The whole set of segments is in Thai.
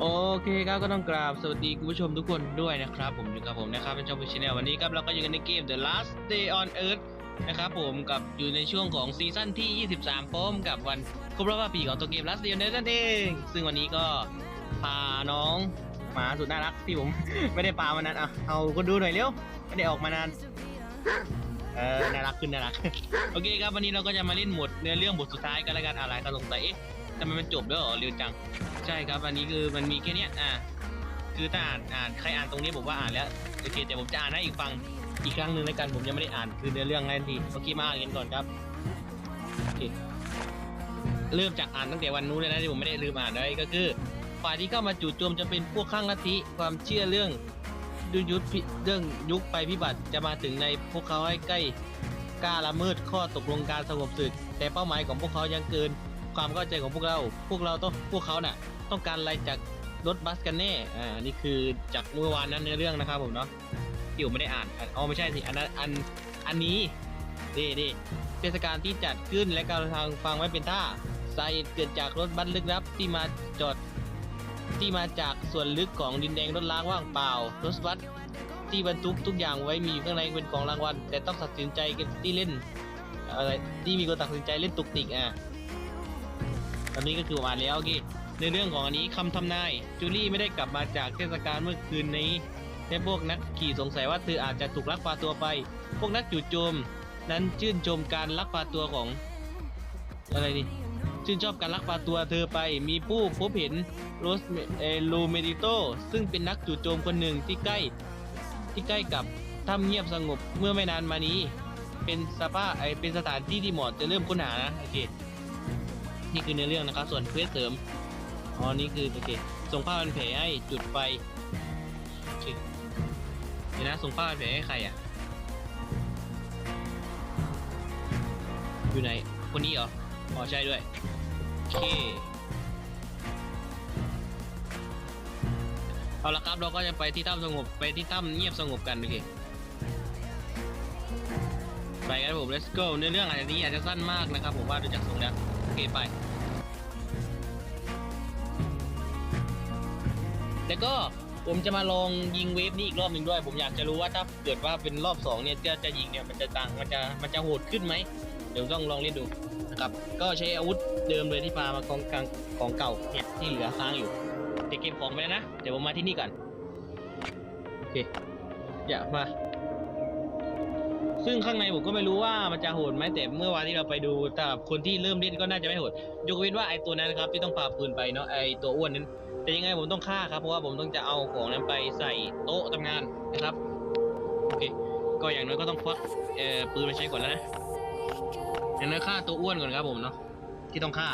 โอเคครับก็ต้องกราบสวัสดีคุณผู้ชมทุกคนด้วยนะครับ ผมอยู่กับผมนะครับเป็นช่องพิชแนลวันนี้ครับเราก็อยู่กันในเกม The Last Day on Earth นะครับผมกับอยู่ในช่วงของซีซั่นที่ 23พร้อมกับวันครบรอบปีของตัวเกม Last Day on Earth นั่นเอง ซึ่งวันนี้ก็พาน้องหมาสุดน่ารักที่ผม ไม่ได้ปามานานอะเอาคนดูหน่อยเร็วไม่ได้ออกมานานเออน่ารักขึ้นน่ารักโอเคครับวันนี้เราก็จะมาเล่นหมดเนื้อเรื่องบทสุดท้ายกันแล้วกันอะไรก็สงสัยเอ๊ะ ทำไมมันจบแล้วเหรอเร็วจัง ใช่ครับ อันนี้คือมันมีแค่เนี้ยอ่าคือถ้าอ่านอ่านใครอ่านตรงนี้ผมว่าอ่านแล้วโอเคแต่ผมจะอ่านให้อีกฟังอีกครั้งหนึ่งแล้วกันผมยังไม่ได้อ่านคือเนื้อเรื่องนั่นทีโอเคมาอ่านกันก่อนครับโอเคเริ่มจากอ่านตั้งแต่วันนู้นเลยนะที่ผมไม่ได้ลืมอ่านเลยก็คือ ฝ่ายที่เข้ามาจู่โจมจะเป็นพวกข้างลัทธิความเชื่อเรื่องยุยุทธพิเรื่องยุคไปพิบัติจะมาถึงในพวกเขาให้ใกล้กล้าละเมิดข้อตกลงการสงบศึก แต่เป้าหมายของพวกเขายังเกิน ความเข้าใจของพวกเรา พวกเราต้องพวกเขาน่ะต้องการอะไรจากรถบัสกันแน่ อ่า นี่คือจากเมื่อวานนั้นในเรื่องนะครับผมเนาะที่ผมไม่ได้อ่านอ๋อไม่ใช่สิ อันนั้นอัน อันนี้นี่นี่เทศกาลที่จัดขึ้นและการทางฟังไว้เป็นท่าสาเหตุเกิดจากรถบัสลึกลับที่มาจอดที่มาจากส่วนลึกของดินแดงรถล้างว่างเปล่า รถบัสที่บรรทุกทุกอย่างไว้มีอยู่ข้างในเป็นของรางวัล แต่ต้องตัดสินใจกันที่เล่นอะไรที่มีคนตัดสินใจเล่นตุกติกอะ ตอนนี้ก็คือมาแล้วโอเคในเรื่องของอันนี้คำทำนาย จูลี่ไม่ได้กลับมาจากเทศกาลเมื่อคืนนี้และพวกนักขี่สงสัยว่าเธออาจจะถูกลักพาตัวไป พวกนักจู่โจม นั้นชื่นชมการลักพาตัวของ อะไรนี่ชื่นชอบการลักพาตัวเธอไป มีผู้พบเห็นโรสเอโลเมดิโต ซึ่งเป็นนักจู่โจมคนหนึ่งที่ใกล้ ที่ใกล้กับถ้ำเงียบสงบเมื่อไม่นานมานี้ เป็นสภาพไอเป็นสถานที่ที่เหมาะจะเริ่มค้นหานะโอเค นี่คือเนื้อเรื่องนะครับ ส่วนเควสเสริมอ๋อนี่คือโอเคส่งผ้าพันแผลให้จุดไฟโอเคเดี๋ยวนะส่งผ้าพันแผลให้ใครอะอยู่ไหนคนนี้เหรออ๋อใช่ด้วยโอเคเอาละครับเราก็จะไปที่ถ้ำสงบไปที่ถ้ำเงียบสงบกันโอเคไปกันครับผม let's go เนื้อเรื่องอาจจะนี้อาจจะสั้นมากนะครับ ผมว่าดูจากทรงแล้วโอเคไป แล้วก็ผมจะมาลองยิงเวฟนี้อีกรอบหนึ่งด้วย ผมอยากจะรู้ว่าถ้าเกิดว่าเป็นรอบสองเนี่ยจะจะยิงเนี่ยมันจะต่างมันจะมันจะโหดขึ้นไหมเดี๋ยวต้องลองเล่นดูนะครับก็ใช้อาวุธเดิมเลยที่พามาของกลางของเก่าเนี่ยที่เหลือค้างอยู่แต่เก็บของไปแล้วนะเดี๋ยวผมมาที่นี่ก่อนโอเคอย่ามา ซึ่งข้างในผมก็ไม่รู้ว่ามันจะโหดไหมแต่เมื่อวานที่เราไปดูแต่คนที่เริ่มเล่นก็น่าจะไม่โหดยกเว้นว่าไอตัวนั้นครับที่ต้องพาปืนไปเนาะไอตัวอ้วนนั้น แต่ยังไงผมต้องฆ่าครับเพราะว่าผมต้องจะเอาของนั้นไปใส่โต๊ะทำงานนะครับโอเคก็อย่างน้อยก็ต้องควักเอ่อปืนมาใช้ก่อนแล้วนะอย่างน้อยฆ่าตัวอ้วนก่อนครับผมเนาะที่ต้องฆ่า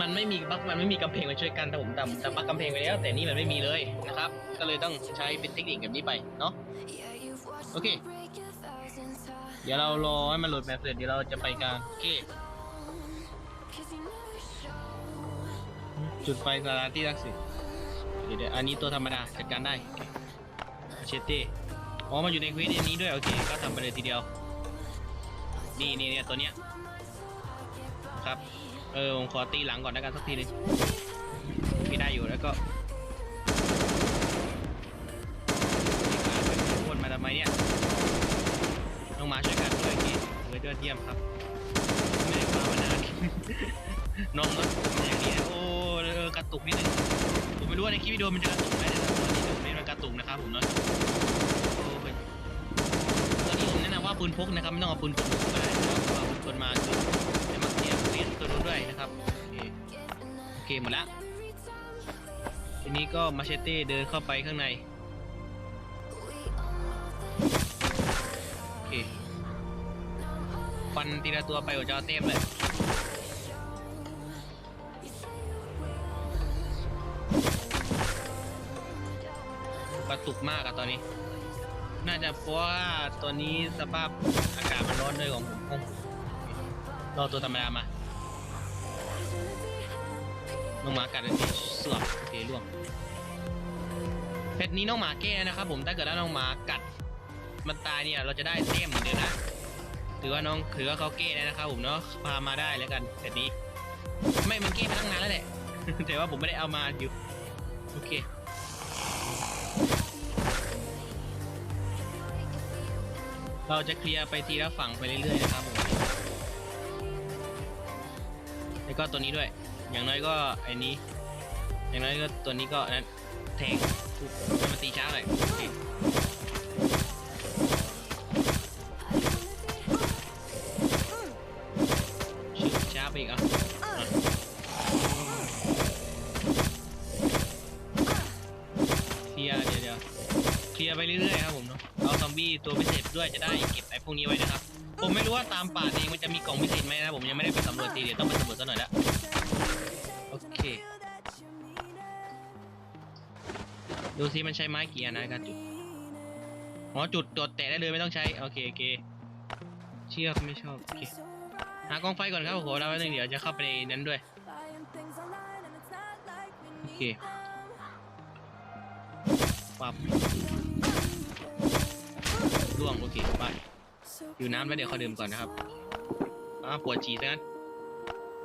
มันไม่มีบักมันไม่มีกำแพงมาช่วยกันแต่ผมทำทำบักกำแพงไปแล้ว แต่นี่มันไม่มีเลยนะครับ ก็เลยต้องใช้เป็นเทคนิคแบบนี้ไปเนาะโอเค เดี๋ยวเรารอให้มันโหลดแมปเสร็จเดี๋ยวเราจะไปกลางโอเค จุดไฟสถาที่รักสิเดี๋ยวอันนี้ตัวธรรมดาจัดการได้เชตตี้อ๋อมาอยู่ในควิสอันนี้ด้วยโอเคก็ทำไปเลยทีเดียว นี่นี่เนี่ยตัวเนี้ยครับเออผมขอตีหลังก่อนแล้วกันสักทีนึงไม่ได้อยู่แล้วก็วนมาทำไมเนี่ยต้องมาช่วยกันด้วยกีเพื่อยอดเยี่ยมครับไม่ได้มามานาน น้องรถอย่างนี้โอ้เออกระตุกนิดนึงผมไม่รู้ว่าในคลิปวิดีโอมันจะกระตุกไหมแต่ตอนนี้ผมไม่มันกระตุกนะครับผมเนาะโอ้เป็นตอนนี้ผมแนะนำว่าปืนพกนะครับไม่ต้องเอาปืนกลก็ได้นะครับเอาปืนกลมาคือจะมาเสียบเสียบตัวนู้นด้วยนะครับโอเคหมดละทีนี้ก็มาเชเต้เดินเข้าไปข้างในโอเคฟันทีละตัวไปหัวจอเต็มเลย ตุกมากอะตอนนี้ น่าจะเพราะว่าตัวนี้สภาพอากาศมันร้อนด้วยของผมรอตัวธรรมดามาน้องหมากัดเลยสิสวบโอเคล่วงเพชรนี้น้องหมาแก้นะครับผมถ้าเกิดว่าน้องหมากัดมันตายเนี่ยเราจะได้เต็มเหมือนเดิมนะถือว่าน้องถือว่าเขาเก้ได้นะครับผมเนาะพามาได้แล้วกันเพชรนี้ ไม่มันเก้มาตั้งนานแล้วแหละแต่ว่าผมไม่ได้เอามาอยู่โอเค เราจะเคลียร์ไปทีละฝั่งไปเรื่อยๆนะครับผมแล้วก็ตัวนี้ด้วย อย่างน้อยก็ไอ้นี้ อย่างน้อยก็ตัวนี้ก็นั้นแทงให้ ด้วยจะได้เก็บไอ้พวกนี้ไว้นะครับ ผมไม่รู้ว่าตามป่าเองมันจะมีกล่องพิเศษไหมนะผมยังไม่ได้ไปสำรวจทีเดียวต้องไปสำรวจซะหน่อยละโอเค ดูซิมันใช้ไม้กี่อันนะการจุดอ๋อจุดจดแตะได้เลยไม่ต้องใช้โอเคโอเคเชือกไม่ชอบโอเคหากองไฟก่อนครับโอ้โหเราไว้หนึ่งเดี๋ยวจะเข้าไปในนั้นด้วยโอเคปับ ล่วงโอเคไปอยู่น้ำแล้วเดี๋ยวขอดื่มก่อนนะครับอ่าปวดฉี่ซะงั้น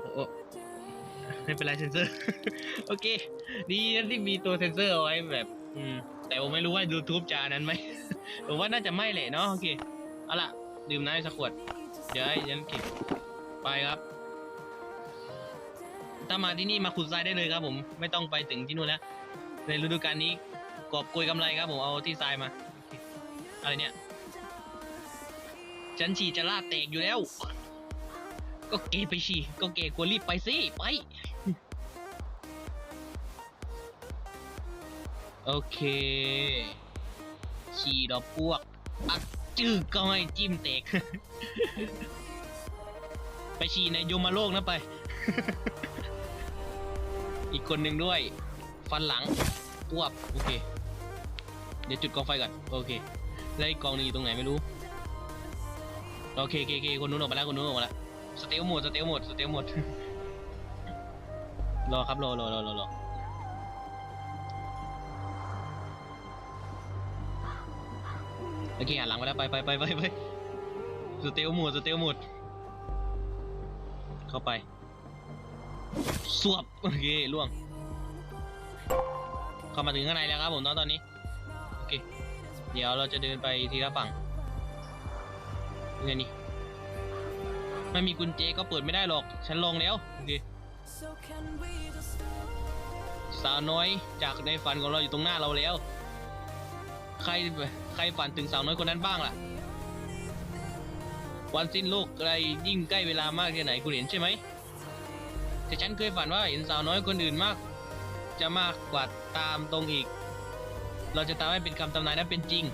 โอ้โอ้ไม่เป็นไรเซนเซอร์ โอเค ดีนะที่มีตัวเซนเซอร์เอาไว้แบบ อืม แต่ผมไม่รู้ว่า YouTube จะอันนั้นไหม ผมว่าน่าจะไม่แหละเนาะ โอเค เอาล่ะ ดื่มน้ำให้สักขวด เดี๋ยวให้ยันเก็บไปครับ ถ้ามาที่นี่มาขุดทรายได้เลยครับผม ไม่ต้องไปถึงที่นู่นแล้ว ในฤดูกาลนี้ กอบโกยกำไรครับผม เอาที่ทรายมาโอเคอะไรเนี่ย ฉันฉี่จะลาดแตกอยู่แล้ว ก็เกไปฉี่ก็เกควรรีบไปสิไป โอเค ฉี่ดอกพวก อักจื้อก็ให้จิ้มเตก ไปฉี่ในโยมาโลกนะไป อีกคนหนึ่งด้วย ฟันหลังอ้วบ โอเค เดี๋ยวจุดกองไฟก่อน โอเค แล้วอีกกองหนึงอยู่ตรงไหนไม่รู้ โอเคโอเคโอเคคนนู้นออกมาแล้วคนนู้นออกมาแล้วสเตลหมดสเตลหมดสเตลหมด รอครับรอรอรอรอรอโอเคหันหลังมาแล้วไปไปไปไปไปสเตลหมดสเตลหมด เข้าไปสวบโอเคล่วง เข้ามาถึงข้างในแล้วครับผมตอนตอนนี้โอเคเดี๋ยวเราจะเดินไปทีละฝั่ง นี่นี่ไม่มีกุญแจก็เปิดไม่ได้หรอก ฉันลองแล้วโอเคสาวน้อยจากในฝันของเราอยู่ตรงหน้าเราแล้ว ใครใครฝันถึงสาวน้อยคนนั้นบ้างล่ะ วันสิ้นโลกอะไรยิ่งใกล้เวลามากแค่ไหนคุณเห็นใช่ไหมแต่ฉันเคยฝันว่าเห็นสาวน้อยคนอื่นมาก จะมากกว่าตามตรงอีก เราจะตามให้เป็นคำทำนายนั้นเป็นจริง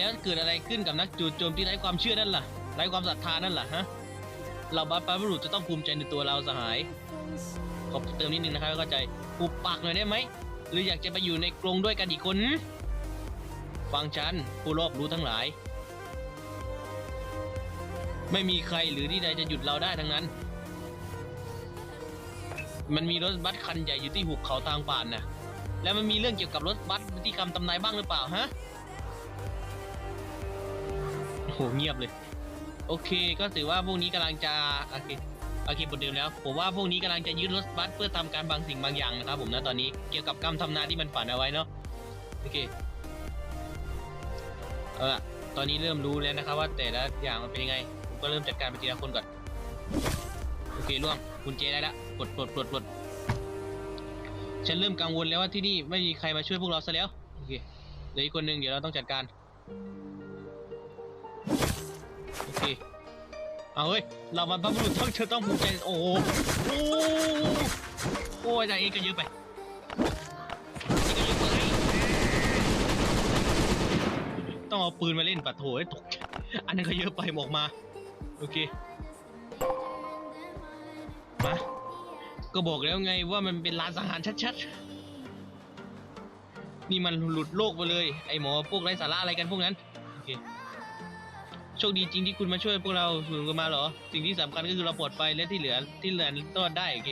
แล้วเกิดอะไรขึ้นกับนักจู่โจมที่ไร้ความเชื่อนั่นล่ะไร้ความศรัทธานั่นล่ะฮะเราบรรพบุรุษจะต้องภูมิใจในตัวเราสหาย ขอเติมนิดนึงนะครับเข้าใจปุบปากหน่อยได้ไหมหรืออยากจะไปอยู่ในกรงด้วยกันอีกคน ฟังฉันผู้รอบรู้ทั้งหลาย ไม่มีใครหรือที่ใดจะหยุดเราได้ทั้งนั้น มันมีรถบัสคันใหญ่อยู่ที่หุบเขาทางป่านน่ะแล้วมันมีเรื่องเกี่ยวกับรถบัสที่คำตำนายบ้างหรือเปล่าฮะ เงียบเลย โอเค ก็ถือว่าพวกนี้กำลังจะโอเคโอเคบทเดิมแล้ว ผมว่าพวกนี้กำลังจะยึดรถบัสเพื่อทำการบางสิ่งบางอย่างนะครับผมนะตอนนี้เกี่ยวกับกรรมทำนาที่มันฝันเอาไว้เนาะโอเคเอาล่ะตอนนี้เริ่มรู้แล้วนะครับว่าแต่ละอย่างมันเป็นยังไงผมก็เริ่มจัดการไปทีละคนก่อนโอเคล่วงกุญแจได้ละปลดปลดปลดปลดฉันเริ่มกังวลแล้วว่าที่นี่ไม่มีใครมาช่วยพวกเราซะแล้วโอเคเหลืออีกคนหนึ่งเดี๋ยวเราต้องจัดการ โอเอาเฮ้ย เรามันพระบุรุษต้องจะต้องภูมิใจ โอ้โหโอ้โหโอ้ยแต่เองก็เยอะไปเองก็เยอะไปต้องเอาปืนมาเล่นปัดโถให้ตก อันนั้นก็เยอะไปบอกมา โอเค มา ก็บอกแล้วไงว่ามันเป็นลานสังหารชัดๆ นี่มันหลุดโลกไปเลย ไอหมอพวกไร้สาระอะไรกันพวกนั้น โชคดีจริงที่คุณมาช่วยพวกเราถึงกันมาเหรอ สิ่งที่สำคัญก็คือเราปลอดภัยและที่เหลือที่เหลือรอดได้โอเค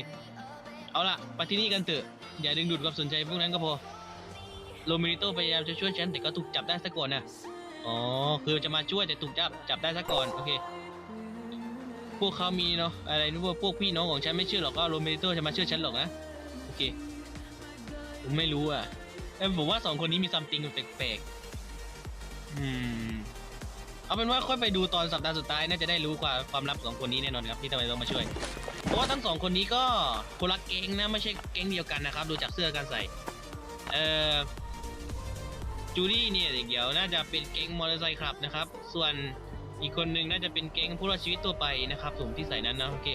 เอาล่ะไปที่นี่กันเถอะ อย่าดึงดูดความสนใจพวกนั้นก็พอ โรมิโตพยายามจะช่วยฉันแต่ก็ถูกจับได้ซะก่อนนะอ๋อ คือจะมาช่วยแต่ถูกจับจับได้ซะก่อนโอเค พวกเขามีเนาะอะไรนึกว่าพวกพี่น้องของฉันไม่เชื่อหรอกก็โรเมโตจะมาเชื่อฉันหรอกนะโอเคผมไม่รู้อะแต่ผมว่าสองคนนี้มีซัมติงแปลกๆอืม เอาเป็นว่าค่อยไปดูตอนสัปดาห์สุดท้ายน่าจะได้รู้ความความลับสองคนนี้แน่นอนครับที่ทำไมต้องมาช่วย เพราะว่าทั้งสองคนนี้ก็คนละแก๊งนะไม่ใช่แก๊งเดียวกันนะครับ ดูจากเสื้อการใส่ เอ่อจูดี้เนี่ยเดี๋ยวน่าจะเป็นแก๊งมอเตอร์ไซค์ครับนะครับ ส่วนอีกคนหนึ่งน่าจะเป็นแก๊งผู้รอดชีวิตตัวไปนะครับผมที่ใส่นั้นนะโอเค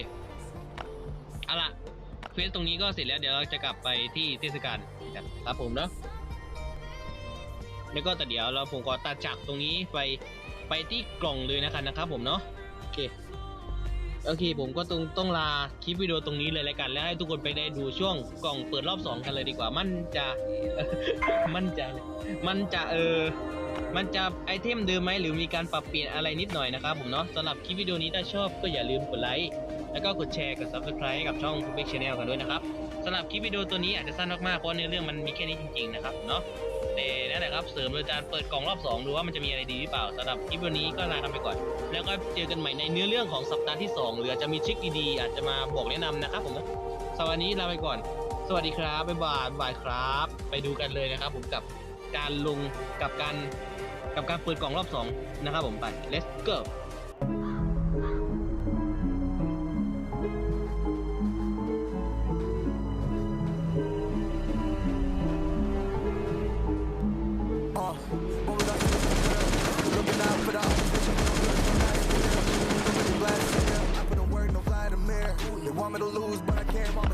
เอาล่ะเควสตรงนี้ก็เสร็จแล้วเดี๋ยวเราจะกลับไปที่เทศกาลกันครับผมเนาะแล้วก็แต่เดี๋ยวเราผมขอตัดจากตรงนี้ไป ไปที่กล่องเลยนะครับนะครับผมเนาะโอเคโอเคผมก็ต้องต้องลาคลิปวิดีโอตรงนี้เลยแล้วกัน แล้วให้ทุกคนไปได้ดูช่วงกล่องเปิดรอบ 2 กันเลยดีกว่า มันจะมันจะมันจะเออมันจะไอเทมเดิมไหมหรือมีการปรับเปลี่ยนอะไรนิดหน่อยนะครับผมเนาะสำหรับคลิปวิดีโอนี้ถ้าชอบก็อย่าลืมกดไลค์แล้วก็กดแชร์กด subscribe ให้กับช่อง p u b l i c Channel กันด้วยนะครับสำหรับคลิปวิดีโอตัวนี้อาจจะสั้นมากๆเพราะเนื้อเรื่องมันมีแค่นี้จริงๆนะครับเนาะ แต่นั่นแหละครับเสริมโดยการเปิดกล่องรอบสองดูว่ามันจะมีอะไรดีหรือเปล่าสำหรับคลิปวันนี้ก็ลากันไปก่อน แล้วก็เจอกันใหม่ในเนื้อเรื่องของสัปดาห์ที่2หรืออาจจะมีทริคดีๆอาจจะมาบอกแนะนำนะครับผมสำหรับวันนี้ลาไปก่อน สวัสดีครับบ๊ายบายบายครับ ไปดูกันเลยนะครับ ผมกับการลงกับการกับการเปิดกล่องรอบ2นะครับผมไป let's go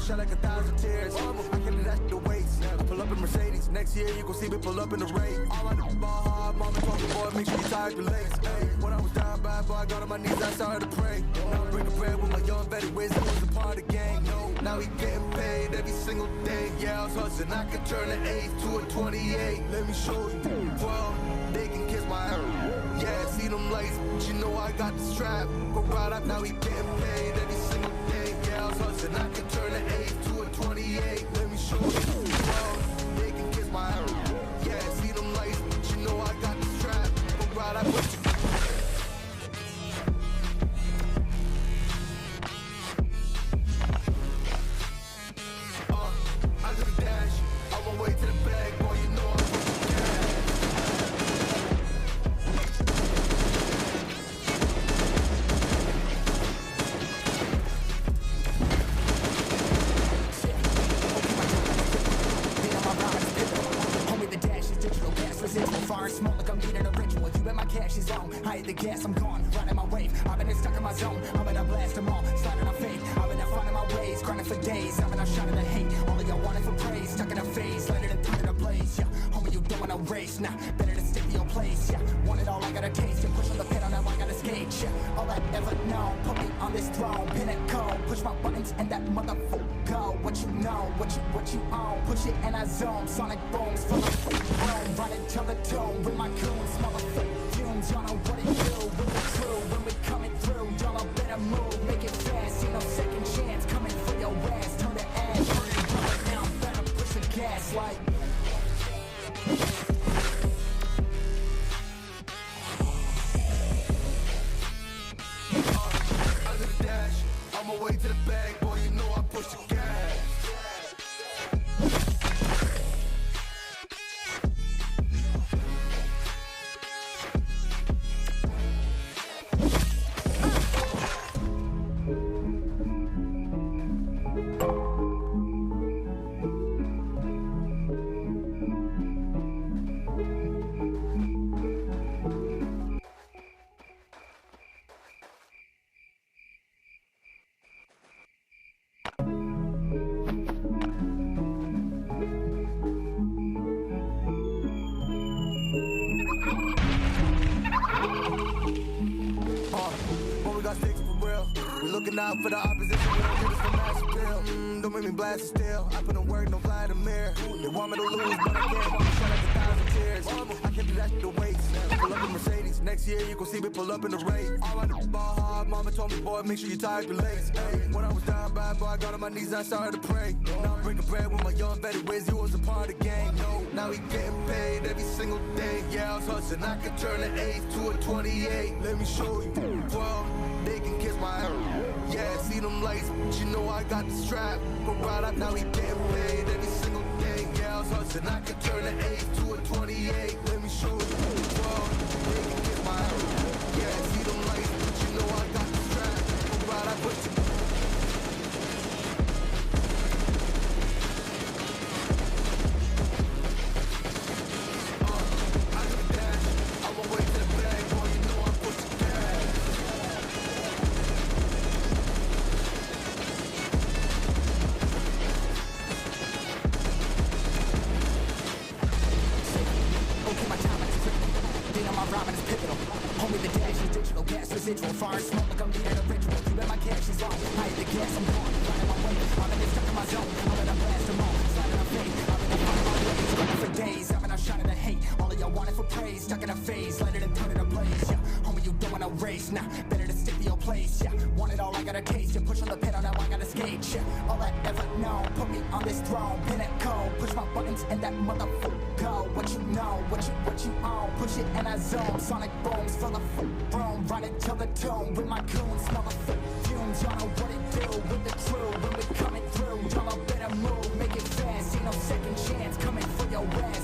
I can't. Mama shed like a thousand tears. I can do that shit to waste. I pull up in Mercedes. Next year, you gon' see me pull up in the race. All on the ball hard. Mama told me, boy, make sure you tie your legs. Hey, when I was down bad, boy, I got on my knees, I started to pray. Now I'm breaking bread with my young Betty Wiz. He was a part of the gang. No, now he getting paid every single day. Yeah, I was hustling. I could turn an 8 to a 28. Let me show you. Well, they can kiss my ass. Yeah, see them lights, but you know I got the strap. Go right up, now he getting paid every and smoke like I'm needing a ritual. You bet my cash is on. I hit the gas, I'm gone. Riding my wave. I've been stuck in my zone. I'm gonna blast them all. Sliding on faith. I've been out finding my ways. Grinding for days. I've been out shining the hate. All of y'all wanted for praise. Stuck in a phase. Lighter than thunder to blaze. Yeah. Homie, you don't wanna race. Nah, better to stick to your place. Yeah. Want it all, I gotta taste. You push on the pedal, now I gotta skate. Yeah. All I ever known. Put me on this throne. Pinnacle. Push my buttons and that motherfucker. What you know, what you what you own. Push it and I zone. Sonic booms from the room. Run it till the tomb with my goons. Motherfucker fumes. Y'all know what it do with the crew. We got looking out for the opposition. We don't do this for appeal. Mm, don't make me blast it still. I put in work, no fly to mirror. They want me to lose, but I can't. Tears. I can't do that shit to waste. Pull up in Mercedes. Next year you gon' see me pull up in the race. All on the ball hard. Mama told me, boy, make sure you tie your legs. Hey, when I was down bad, boy, I got on my knees. I started to pray. Now I'm breaking bread with my young Betty Wiz. He was a part of the gang. No, now he getting paid every single day. Yeah, I was hustling. I could turn an 8 to a 28. Let me show you. Well, they can kiss my ass. Yeah, see them lights, but you know I got the strap. Go right up now, we get paid every single day. Yeah, I I could turn an 8 to a 28. Let me show you the world, they can get my Yeah, see them lights, but you know I got the strap. Right up, put Yeah. Want it all, I got a case. You push on the pedal, now I got a skate. Yeah. All I ever know. Put me on this throne. Pinnacle. Push my buttons and that motherfucker go. What you know, what you what you own. Push it and I zone. Sonic booms full of room. Run it till the tomb with my goons. Smell the fumes. Y'all know what it do with the crew when we coming through. Y'all better move, make it fast. Ain't no second chance coming for your ass.